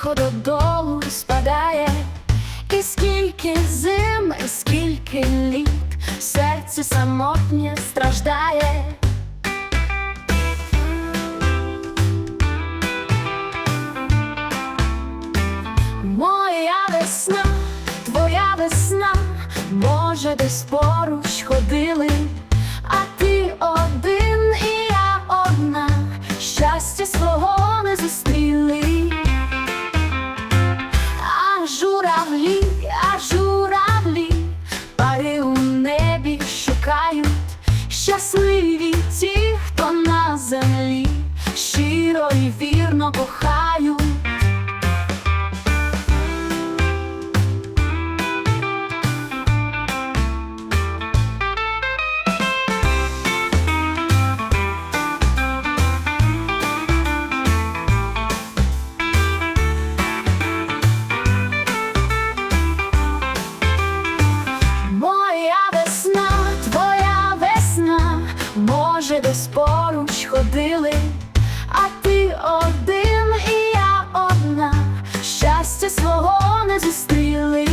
тихо додолу спадає, і скільки зим, і скільки літ, серце самотнє страждає. Моя весна, твоя весна, може, десь поруч ходили, а ти один і я одна, щастя свого небі щасливі ті, хто на землі, щиро і вірно кохають. Може, десь поруч ходили, а ти один і я одна, щастя свого не зустріли.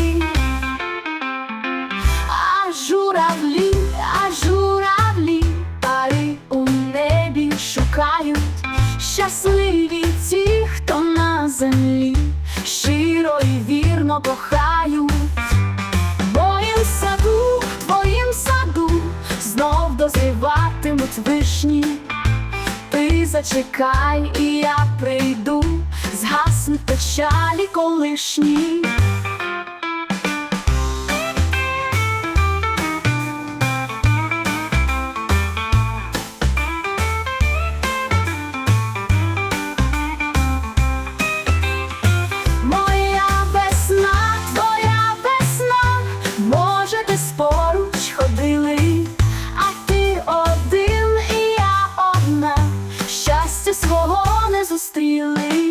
А журавлі, а журавлі, пари у небі шукають, щасливі ті, хто на землі, щиро і вірно кохають. Вишні. Ти зачекай, і я прийду, згаснуть печалі колишні. still late.